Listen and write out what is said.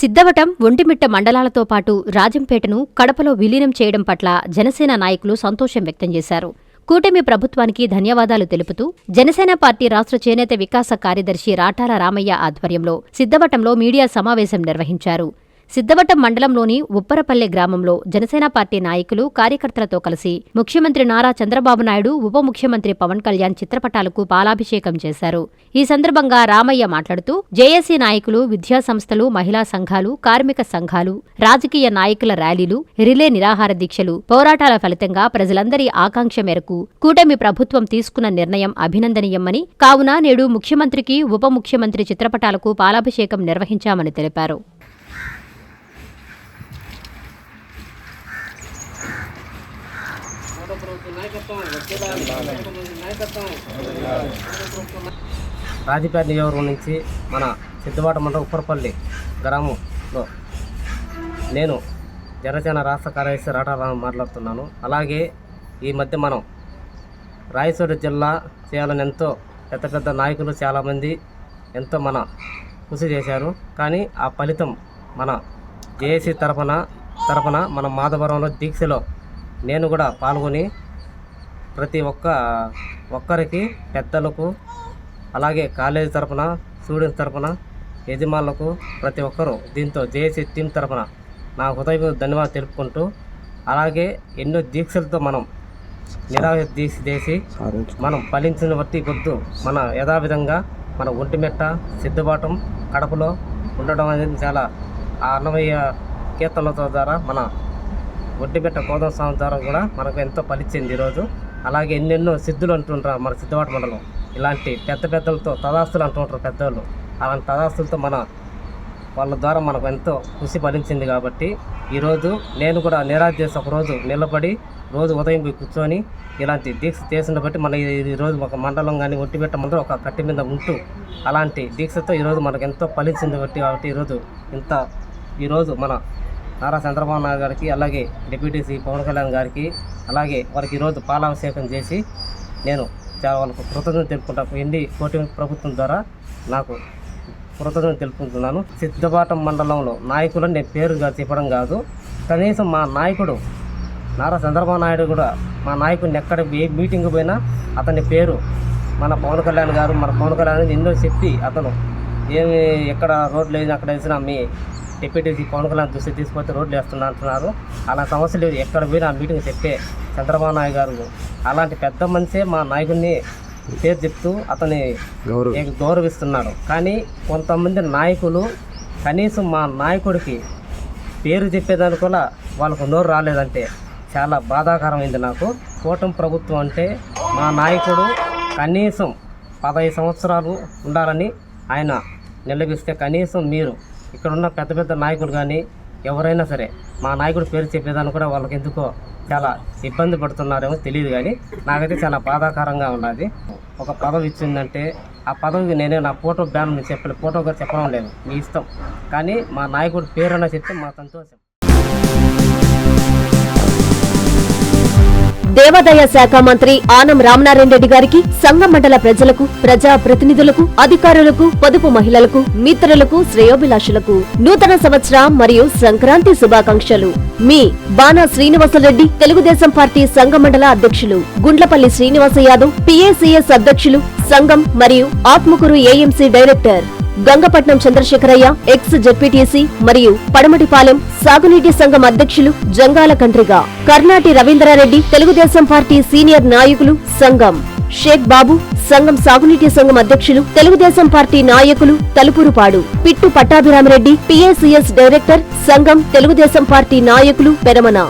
సిద్ధవటం ఒంటిమిట్ట మండలాలతో పాటు రాజంపేటను కడపలో విలీనం చేయడం పట్ల జనసేన నాయకులు సంతోషం వ్యక్తం చేశారు. కూటమి ప్రభుత్వానికి ధన్యవాదాలు తెలుపుతూ జనసేన పార్టీ రాష్ట్ర చేనేత వికాస కార్యదర్శి రాటాల రామయ్య ఆధ్వర్యంలో సిద్ధవటంలో మీడియా సమావేశం నిర్వహించారు. సిద్దవటం మండలంలోని ఉప్పరపల్లె గ్రామంలో జనసేన పార్టీ నాయకులు కార్యకర్తలతో కలిసి ముఖ్యమంత్రి నారా చంద్రబాబు నాయుడు ఉప ముఖ్యమంత్రి పవన్ కళ్యాణ్ చిత్రపటాలకు పాలాభిషేకం చేశారు. ఈ సందర్భంగా రామయ్య మాట్లాడుతూ జేఏసీ నాయకులు విద్యా సంస్థలు మహిళా సంఘాలు కార్మిక సంఘాలు రాజకీయ నాయకుల ర్యాలీలు రిలే నిరాహార దీక్షలు పోరాటాల ఫలితంగా ప్రజలందరి ఆకాంక్ష మేరకు కూటమి ప్రభుత్వం తీసుకున్న నిర్ణయం అభినందనీయమని కావున నేడు ముఖ్యమంత్రికి ఉప ముఖ్యమంత్రి చిత్రపటాలకు పాలాభిషేకం నిర్వహించామని తెలిపారు. రాజపేట నియోజకవర్గం నుంచి మన సిద్ధవాట మండలం ఉప్పరపల్లి గ్రామంలో నేను జనసేన రాష్ట్ర కార్యదర్శి రాటారావు మాట్లాడుతున్నాను. అలాగే ఈ మధ్య మనం రాయచోటి జిల్లా చేయాలని ఎంతో పెద్ద పెద్ద నాయకులు చాలామంది ఎంతో మన కృషి చేశారు. కానీ ఆ ఫలితం మన జేఏసీ తరఫున తరఫున మన మాధవరంలో దీక్షలో నేను కూడా పాల్గొని ప్రతి ఒక్క ఒక్కరికి పెద్దలకు అలాగే కాలేజీ తరపున స్టూడెంట్స్ తరపున యజమానులకు ప్రతి ఒక్కరూ దీంతో జేఏసీ టీం తరపున నా హృదయ ధన్యవాదాలు తెలుపుకుంటూ అలాగే ఎన్నో దీక్షలతో మనం నిరాశ దీక్ష చేసి మనం ఫలించిన బట్టి పొద్దు మన యథావిధంగా మన ఒంటిమెట్ట సిద్ధపాఠం కడపలో ఉండడం అనేది చాలా ఆ అన్నమయ్య కీర్తనలతో ద్వారా మన ఒడ్డుబెట్ట గోదావరి స్వామి ద్వారా కూడా మనకు ఎంతో ఫలించింది ఈరోజు. అలాగే ఎన్నెన్నో సిద్ధులు అంటుంటారు మన సిద్ధవాట మండలం. ఇలాంటి పెద్ద పెద్దలతో తదాస్తులు అంటుంటారు పెద్దవాళ్ళు అలాంటి తదాస్తులతో మన వాళ్ళ ద్వారా మనకు ఎంతో కృషి ఫలించింది కాబట్టి ఈరోజు నేను కూడా నిరాశ చేసి ఒకరోజు నిలబడి రోజు ఉదయం పోయి కూర్చొని ఇలాంటి దీక్ష చేసిన బట్టి మన ఈ- రోజు ఒక మండలం కానీ ఒట్టిపెట్ట మండలం ఒక కట్టి మీద ఉంటూ అలాంటి దీక్షతో ఈరోజు మనకు ఎంతో ఫలించింది బట్టి కాబట్టి ఈరోజు ఇంత ఈరోజు మన నారా చంద్రబాబు నాయుడు గారికి అలాగే డిప్యూటీ సి పవన్ కళ్యాణ్ గారికి అలాగే వారికి ఈరోజు పాలాభిషేకం చేసి నేను చాలా వాళ్ళకు కృతజ్ఞత తెలుపుకుంటా ఎన్ని కోటి ప్రభుత్వం ద్వారా నాకు కృతజ్ఞత తెలుపుకుంటున్నాను. సిద్ధపాటం మండలంలో నాయకులు నేను పేరుగా చెప్పడం కాదు. కనీసం మా నాయకుడు నారా చంద్రబాబు నాయుడు కూడా మా నాయకుడిని ఎక్కడ ఏ మీటింగ్ పోయినా అతని పేరు మన పవన్ కళ్యాణ్ గారు మన పవన్ కళ్యాణ్ ఎన్నో చెప్పి అతను ఏమి ఎక్కడ రోడ్లు వేసినా అక్కడ వేసినా మీ డిప్యూటీ పవన్ కళ్యాణ్ దృష్టి తీసుకొస్తే రోడ్లు వేస్తున్నా అంటున్నారు. అలా సమస్య లేదు. ఎక్కడ పోయినా ఆ మీటింగ్ చెప్పే చంద్రబాబు నాయుడు గారు. అలాంటి పెద్ద మనిషే మా నాయకుడిని పేరు చెప్తూ అతని గౌరవిస్తున్నాడు. కానీ కొంతమంది నాయకులు కనీసం మా నాయకుడికి పేరు చెప్పేదానికి కూడా వాళ్ళకు నోరు రాలేదంటే చాలా బాధాకరమైంది నాకు. కూటమి ప్రభుత్వం అంటే మా నాయకుడు కనీసం పదహైదు సంవత్సరాలు ఉండాలని ఆయన నిలబిస్తే కనీసం మీరు ఇక్కడున్న పెద్ద పెద్ద నాయకులు కానీ ఎవరైనా సరే మా నాయకుడు పేరు చెప్పేదాన్ని కూడా వాళ్ళకి ఎందుకో చాలా ఇబ్బంది పడుతున్నారేమో తెలియదు కానీ నాకైతే చాలా బాధాకరంగా ఉన్నది ఒక పదవి ఇచ్చిందంటే ఆ పదవికి నేనే నా ఫోటో బ్యాన్ మీకు చెప్పలేదు ఫోటో కూడా చెప్పడం లేదు మీ ఇష్టం. కానీ మా నాయకుడు పేరు అన్న చెప్తే మా సంతోషం. దేవాదాయ శాఖ మంత్రి ఆనం రామనారాయణ రెడ్డి గారికి సంఘ మండల ప్రజలకు ప్రజా ప్రతినిధులకు అధికారులకు పొదుపు మహిళలకు మిత్రులకు శ్రేయోభిలాషులకు నూతన సంవత్సర మరియు సంక్రాంతి శుభాకాంక్షలు. మీ బాణా శ్రీనివాసరెడ్డి తెలుగుదేశం పార్టీ సంఘ మండల అధ్యక్షులు. గుండ్లపల్లి శ్రీనివాస యాదవ్ పిఏసీఎస్ అధ్యక్షులు సంఘం మరియు Atmakur AMC director. Gangapatnam Chandrasekharaiah ex ZPTC మరియు పడమటిపాలెం సాగునీటి సంఘం అధ్యక్షులు జంగాల కండ్రిగా. కర్నాటి రవీంద్రారెడ్డి తెలుగుదేశం పార్టీ సీనియర్ నాయకులు సంఘం. షేక్ బాబు సంఘం సాగునీటి సంఘం అధ్యక్షులు తెలుగుదేశం పార్టీ నాయకులు తలుపురుపాడు. పిట్టు పట్టాభిరామరెడ్డి పిఏసిఎస్ డైరెక్టర్ సంఘం తెలుగుదేశం పార్టీ నాయకులు పెరమన.